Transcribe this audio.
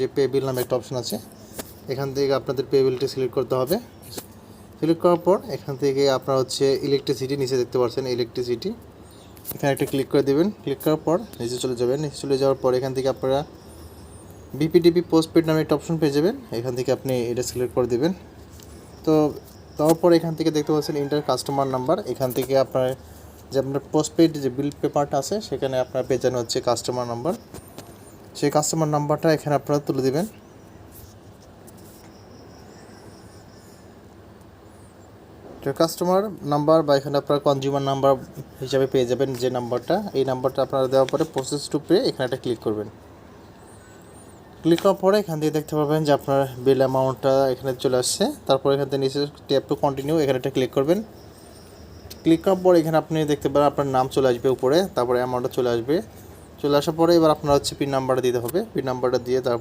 যে পে বিল নামে একটা অপশন আছে, এখান থেকে আপনাদের পে বিলটি সিলেক্ট করতে হবে। সিলেক্ট করার পর এখান থেকে আপনার হচ্ছে ইলেকট্রিসিটি নিচে দেখতে পাচ্ছেন ইলেকট্রিসিটি এখানে একটা ক্লিক করে দেবেন। ক্লিক করার পর নিচে চলে যাবেন। নিচে চলে যাওয়ার পর এখান থেকে আপনারা বিপিডিপি পোস্টপেড নামে একটা অপশন পেয়ে যাবেন। এখান থেকে আপনি এটা সিলেক্ট করে দেবেন। তো তারপর এখান থেকে দেখতে পাচ্ছেন ইন্টার কাস্টমার নাম্বার এখান থেকে আপনার যে আপনার পোস্টপেড যে বিল পেপারটা আছে, সেখানে আপনার পেয়ে যান হচ্ছে কাস্টমার নাম্বার সেই কাস্টমার নাম্বারটা এখানে আপনারা তুলে দেবেন। কাস্টমার নাম্বার বা এখানে আপনার কনজিউমার নাম্বার হিসাবে পেয়ে যাবেন যে নাম্বারটা এই নাম্বারটা আপনারা দেওয়ার পরে প্রসেস টু পে এখানে একটা ক্লিক করবেন। ক্লিক করার পরে এখান থেকে দেখতে পাবেন যে আপনার বিল অ্যামাউন্টটা এখানে চলে আসছে। তারপর এখান থেকে নিচে ট্যাপ টু কন্টিনিউ এখানে একটা ক্লিক করবেন। ক্লিক করার পর এখানে আপনি দেখতে পারেন আপনার নাম চলে আসবে উপরে, তারপরে অ্যামাউন্টটা চলে আসবে। চলে আসার পরে এবার আপনার হচ্ছে পিন নাম্বারটা দিতে হবে। পিন নাম্বারটা দিয়ে তারপর